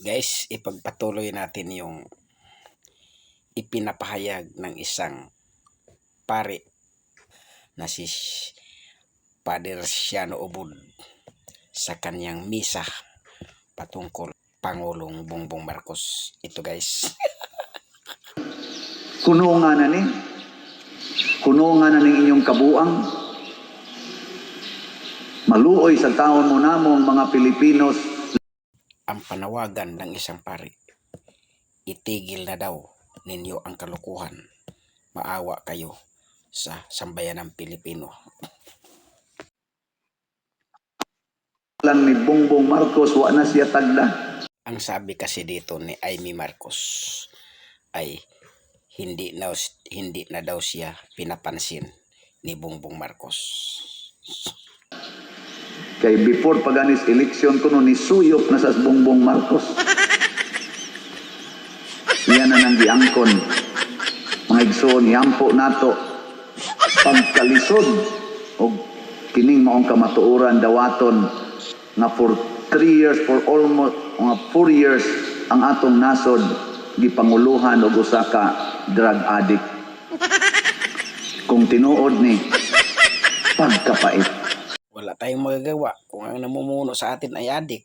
Guys, ipagpatuloy natin yung ipinapahayag ng isang pare na si Father Siano Ubud sa kanyang misa patungkol Pangulong Bongbong Marcos. Ito guys. Kuno nga na ni. Kuno nga na ning inyong kabuang. Maluoy sa taon mo namong mga Pilipinos ang panawagan ng isang pare. Itigil na daw ninyo ang kalukuhan. Maawa kayo sa sambayan ng Pilipino. lang ni Bongbong Marcos wa na siya tagda. Ang sabi kasi dito ni Amy Marcos ay hindi na, hindi na daw siya pinapansin ni Bongbong Marcos. Kay before paganis eleksyon kuno ni suyop na sa Bongbong Marcos. Yan na nang giangkon. Mga igsoon, yampo nato. Pagkalisod o kining maong kamatuoran dawaton nga for three years, for almost mga four years, ang atong nasod gipanguluhan og usa ka drug addict. Kung tinuod ni pagkapait. Wala tayong magagawa kung ang namumuno sa atin ay adik.